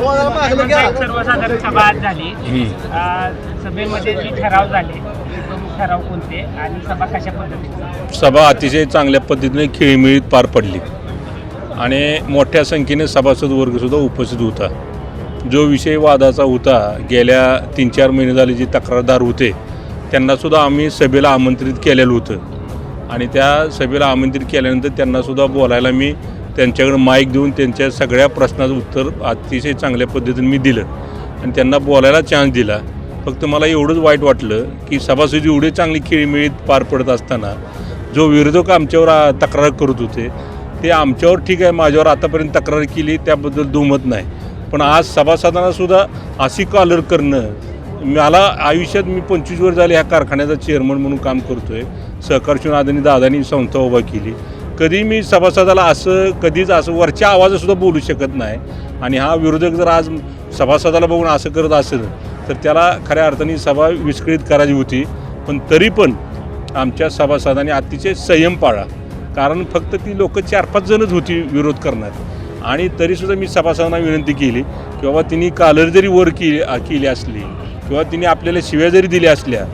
एक सर्वसाधारण सभा आज झाली. अ, सभेमध्ये जी ठराव झाले ते प्रमुख ठराव कोणते आणि सभा कशा पद्धतीने? सभा अतिशय चांगल्या पद्धतीने खेळीमेळीत पार पडली. आणि मोठ्या संख्येने सभासद वर्गसुद्धा उपस्थित होता. जो विषय वादाचा होता गेल्या तीन चार महिने झाले जे तक्रारदार होते त्यांनासुद्धा आम्ही सभेला आमंत्रित केलेलं होतं. आणि त्या सभेला आमंत्रित केल्यानंतर त्यांनासुद्धा बोलायला मी त्यांच्याकडे माईक देऊन त्यांच्या सगळ्या प्रश्नाचं उत्तर अतिशय चांगल्या पद्धतीने मी दिलं. आणि त्यांना बोलायला चान्स दिला. फक्त मला एवढंच वाईट वाटलं की सभासद एवढे चांगली खेळीमेळीत पार पडत असताना जो विरोधक आमच्यावर तक्रार करत होते ते आमच्यावर ठीक आहे माझ्यावर आतापर्यंत तक्रार केली त्याबद्दल दुमत नाही. पण आज सभासदांनासुद्धा अशी कॉलर करणं मला आयुष्यात मी पंचवीस वर्ष झाले ह्या कारखान्याचा चेअरमन म्हणून काम करतो आहे सहकार आदानी दादानी संस्था उभा केली. कधी मी सभासदाला असं कधीच असं वरच्या आवाजातसुद्धा बोलू शकत नाही. आणि हा विरोधक जर आज सभासदाला बघून असं करत असेल तर त्याला खऱ्या अर्थाने सभा विस्कळीत करायची होती. पण तरी पण आमच्या सभासदांनी अतिशय संयम पाळा कारण फक्त ती लोक चार पाच जणच होती विरोध करणार आणि तरीसुद्धा मी सभासदांना विनंती केली की बाबा तिने कालर जरी वर केली केली असली किंवा तिने आपल्याला शिव्या जरी दिल्या असल्या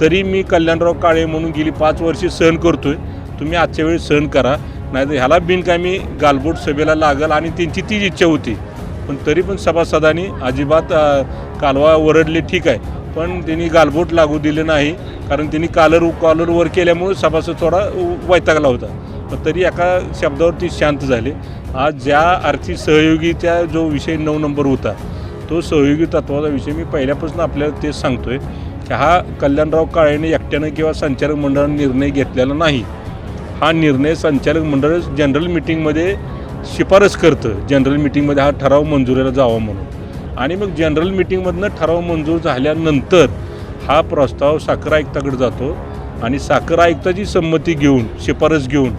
तरी मी कल्याणराव काळे म्हणून गेली पाच वर्षे सहन करतोय. तुम्ही आजच्या वेळी सहन करा नाहीतर ह्याला बिनकामी गालबोट सभेला लागल आणि त्यांची तीच इच्छा होती. पण तरी पण सभासदांनी अजिबात कालवा ओरडले ठीक आहे पण त्यांनी गालबोट लागू दिले नाही कारण त्यांनी कालर कॉलर वर केल्यामुळे सभासद थोडा वैतागला होता. पण तरी एका शब्दावरती शांत झाले. आज ज्या आर्थिक सहयोगीचा जो विषय नऊ नंबर होता तो सहयोगी तत्वाचा विषय मी पहिल्यापासून आपल्याला तेच सांगतोय की हा कल्याणराव काळेने एकट्यानं किंवा संचालक मंडळाने निर्णय घेतलेला नाही. हा निर्णय संचालक मंडळ जनरल मिटिंगमध्ये शिफारस करतं. जनरल मिटिंगमध्ये हा ठराव मंजुरीला जावा म्हणून. आणि मग जनरल मिटिंगमधनं ठराव मंजूर झाल्यानंतर हा प्रस्ताव साखर आयुक्ताकडे जातो आणि साखर आयुक्ताची संमती घेऊन शिफारस घेऊन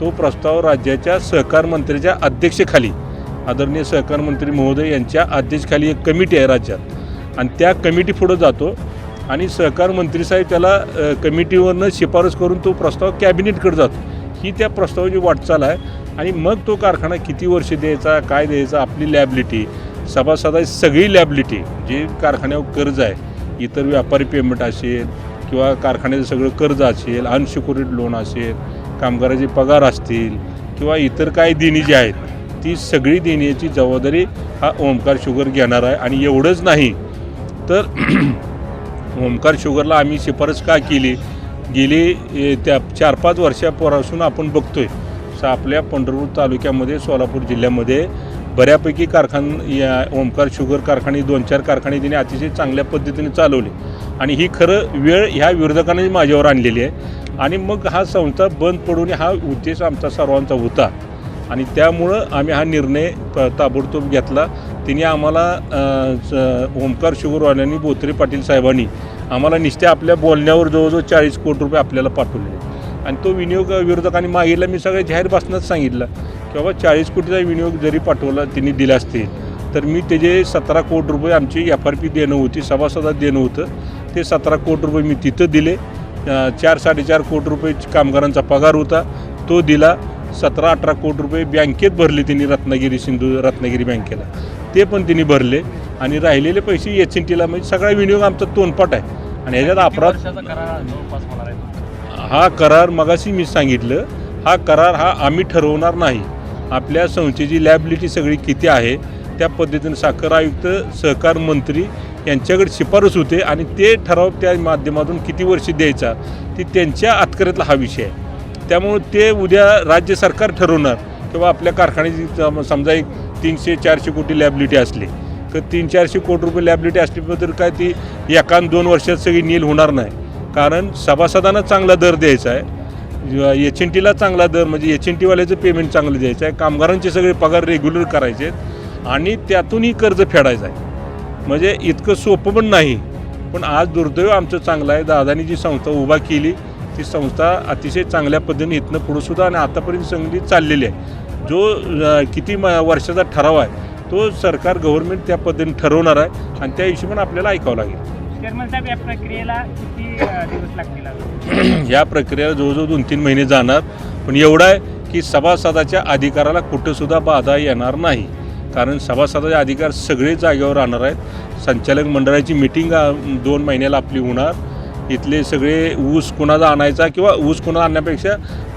तो प्रस्ताव राज्याच्या सहकार मंत्र्याच्या अध्यक्षेखाली आदरणीय सहकार मंत्री महोदय यांच्या अध्यक्षखाली एक कमिटी आहे राज्यात. आणि त्या कमिटी पुढं जातो. आणि सहकार मंत्री साहेब त्याला कमिटीवरनं शिफारस करून तो प्रस्ताव कॅबिनेटकडे जातो. ही त्या प्रस्तावाची वाटचाल आहे. आणि मग तो कारखाना किती वर्ष द्यायचा काय द्यायचा आपली लॅबिलिटी सभासदाची सगळी लॅबिलिटी जे कारखान्यावर कर्ज आहे इतर व्यापारी पेमेंट असेल किंवा कारखान्याचं सगळं कर्ज असेल अनसिक्युरिड लोन असेल कामगाराचे पगार असतील किंवा इतर काय देणी जी आहेत ती सगळी देण्याची जबाबदारी हा ओमकार शुगर घेणार आहे. आणि एवढंच नाही तर ओमकार शुगरला आम्ही शिफारस का केली? गेली त्या चार पाच वर्षापासून आपण बघतोय. स आपल्या पंढरपूर तालुक्यामध्ये सोलापूर जिल्ह्यामध्ये बऱ्यापैकी कारखान या ओमकार शुगर कारखाने दोन चार कारखाने तिने अतिशय चांगल्या पद्धतीने चालवले. आणि ही खरं वेळ ह्या विरोधकांनी माझ्यावर आणलेली आहे. आणि मग हा संस्था बंद पडून हा उद्देश आमचा सर्वांचा होता. आणि त्यामुळं आम्ही हा निर्णय प- ताबडतोब घेतला. तिने आम्हाला ओमकार शुगरवाल्यांनी बोत्रे पाटील साहेबांनी आम्हाला निश्चित आपल्या बोलण्यावर जवळजवळ चाळीस कोटी रुपये आपल्याला पाठवले आणि तो विनियोग विरोधकांनी मागितला मी सगळ्या जाहीर भाषणात सांगितलं की बाबा चाळीस कोटीचा विनियोग जरी पाठवला तिने दिला असतील तर मी त्याचे सतरा कोटी रुपये आमची एफ आर पी देणं होती सभासदात देणं होतं ते सतरा कोटी रुपये मी तिथं दिले. चार साडेचार कोटी रुपये कामगारांचा पगार होता तो दिला. सतरा अठरा कोटी रुपये बँकेत भरले त्यांनी रत्नागिरी सिंधू रत्नागिरी बँकेला. ते पण त्यांनी भरले. आणि राहिलेले पैसे एच एन टीला म्हणजे सगळा विनियोग आमचा तोंडपाट आहे. आणि ह्याच्यात अपराध हा करार मगाशी मी सांगितलं. हा करार हा आम्ही ठरवणार नाही. आपल्या संस्थेची लॅबिलिटी सगळी किती आहे त्या पद्धतीने साखर आयुक्त सहकार मंत्री यांच्याकडे शिफारस होते. आणि ते ठराव त्या माध्यमातून किती वर्ष द्यायचा ती त्यांच्या आतकऱ्यातला हा विषय आहे. त्यामुळं ते उद्या राज्य सरकार ठरवणार किंवा आपल्या कारखान्याची सम- समजा एक तीनशे चारशे कोटी लॅबिलिटी असली तर तीन चारशे कोटी रुपये लॅबिलिटी असली तर काय ती एका दोन वर्षात सगळी नील होणार नाही. कारण सभासदांना चांगला दर द्यायचा आहे एच एन टीला चांगला दर म्हणजे एच एन टीवाल्याचं पेमेंट चांगलं द्यायचं आहे कामगारांचे सगळे पगार रेग्युलर करायचे आहेत आणि त्यातूनही कर्ज फेडायचं आहे. म्हणजे इतकं सोपं पण नाही पण आज दुर्दैव आमचं चांगलं आहे. दादानी जी संस्था उभा केली ती संस्था अतिशय चांगल्या पद्धतीने इथनं पुढं सुद्धा आणि आतापर्यंत संगती चाललेली आहे. जो किती म वर्षाचा ठराव आहे तो सरकार गव्हर्नमेंट त्या पद्धतीने ठरवणार आहे आणि त्या हिशोबाने आपल्याला ऐकावं लागेल. साहेब या प्रक्रियेला किती अ, दिवस लागतील अजून? ह्या प्रक्रियेला जवळजवळ दोन तीन महिने जाणार. पण एवढं आहे की सभासदाच्या अधिकाराला कुठंसुद्धा बाधा येणार नाही. कारण सभासदाचे अधिकार सगळे जागेवर राहणार आहेत. संचालक मंडळाची मिटिंग दोन महिन्याला आपली होणार. इथले सगळे ऊस कुणाचा आणायचा किंवा ऊस कुणाचा आणण्यापेक्षा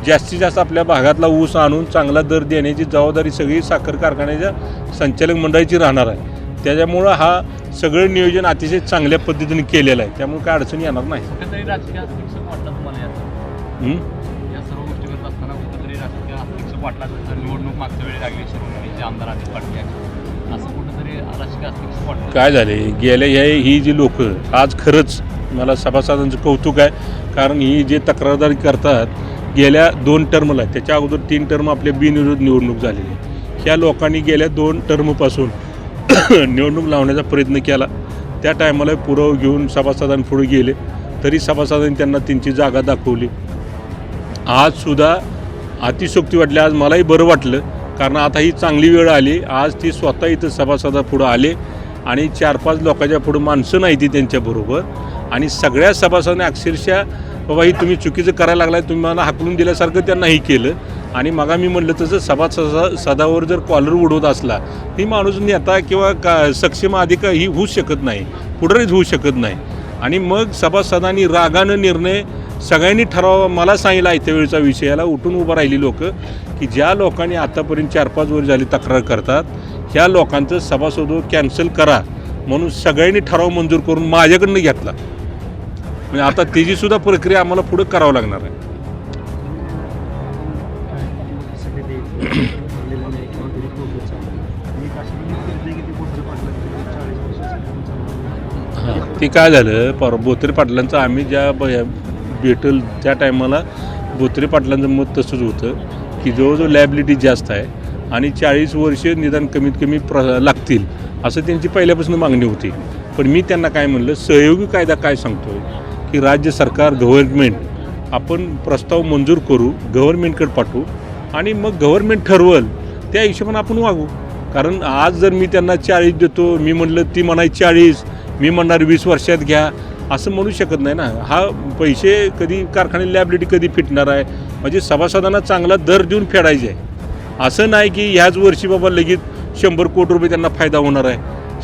जास्तीत जास्त आपल्या भागातला ऊस आणून चांगला दर देण्याची जबाबदारी सगळी साखर कारखान्याच्या संचालक मंडळाची राहणार आहे. त्याच्यामुळं हा सगळं नियोजन अतिशय चांगल्या पद्धतीने केलेलं आहे. त्यामुळे काय अडचणी येणार नाही. हं? काय झाले गेल्या ह्या ही जी लोक आज खरंच मला सभासदांचं कौतुक आहे. कारण ही जे तक्रारदारी करतात गेल्या दोन टर्मला त्याच्या अगोदर तीन टर्म आपल्या बिनविरोध निवडणूक झालेली आहे. ह्या लोकांनी गेल्या दोन टर्मपासून निवडणूक लावण्याचा प्रयत्न केला. त्या टायमाला पुरव घेऊन सभासदांपुढे गेले. तरी सभासदांनी त्यांना त्यांची जागा दाखवली. आजसुद्धा अतिशोक्ती वाटली. आज मलाही बरं वाटलं. कारण आता ही चांगली वेळ आली. आज ती स्वतः इथं सभासदापुढं आले. आणि चार पाच लोकांच्या पुढं माणसं नाही ती त्यांच्याबरोबर आणि सगळ्या सभासदांनी अक्षरशः बाबा ही तुम्ही चुकीचं करायला लागलाय तुम्ही मला हाकलून दिल्यासारखं त्यांनाही केलं. आणि मगा मी म्हटलं तसं सभासदा सदावर जर कॉलर उडवत असला ही माणूस नेता किंवा का सक्षम अधिकार ही होऊ शकत नाही पुढेच होऊ शकत नाही. आणि मग सभासदांनी रागानं निर्णय सगळ्यांनी ठरावा मला सांगितला आहे त्यावेळचा विषयाला उठून उभं राहिली लोक की ज्या लोकांनी आतापर्यंत चार पाच वर्ष झाली तक्रार करतात ह्या लोकांचं सभासद कॅन्सल करा म्हणून सगळ्यांनी ठराव मंजूर करून माझ्याकडनं घेतला. म्हणजे आता त्याची सुद्धा प्रक्रिया आम्हाला पुढे करावं लागणार आहे. ते काय झालं पर बोत्रे पाटलांचं आम्ही ज्या भेटल त्या टायमाला बोत्रे पाटलांचं मत तसंच होतं की जवळजवळ लॅबिलिटी जास्त आहे आणि चाळीस वर्ष निदान कमीत कमी प्र लागतील असं त्यांची पहिल्यापासून मागणी होती. पण मी त्यांना काय म्हणलं सहयोगी कायदा काय सांगतोय की राज्य सरकार गव्हर्नमेंट आपण प्रस्ताव मंजूर करू गव्हर्नमेंटकडे पाठवू आणि मग गव्हर्नमेंट ठरवल त्या हिशोबाने आपण वागू. कारण आज जर मी त्यांना चाळीस देतो मी म्हणलं ती म्हणाय चाळीस मी म्हणणार वीस वर्षात घ्या असं म्हणू शकत नाही ना. हा पैसे कधी कारखाने लॅबिलिटी कधी फिटणार आहे? म्हणजे सभासदांना चांगला दर देऊन फेडायचे. आहे असं नाही की ह्याच वर्षी बाबा लगेच शंभर कोटी रुपये त्यांना फायदा होणार आहे.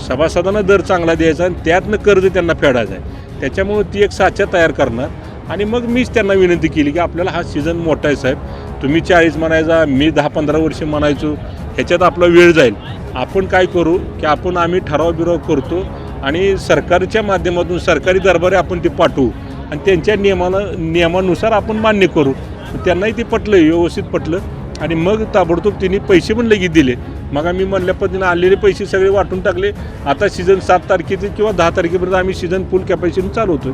सभासदांना दर चांगला द्यायचा आणि त्यातनं कर्ज त्यांना फेडायचं आहे. त्याच्यामुळं ती एक साचा तयार करणार. आणि मग मीच त्यांना विनंती केली की आपल्याला हा सीझन मोठा आहे साहेब. तुम्ही चाळीस म्हणायचा मी दहा पंधरा वर्ष म्हणायचो. ह्याच्यात आपला वेळ जाईल. आपण काय करू की आपण आम्ही ठराव बिराव करतो. आणि सरकारच्या माध्यमातून सरकारी दरबारी आपण ते पाठवू आणि त्यांच्या नियमानं नियमानुसार आपण मान्य करू. त्यांनाही ते पटलं व्यवस्थित पटलं. आणि मग ताबडतोब तिने पैसे पण लगेच दिले. मग आम्ही म्हणल्या पद्धतीने आलेले पैसे सगळे वाटून टाकले. आता सीझन सात तारखेचे किंवा दहा तारखेपर्यंत आम्ही सीझन फुल कॅपॅसिटीने चालवतो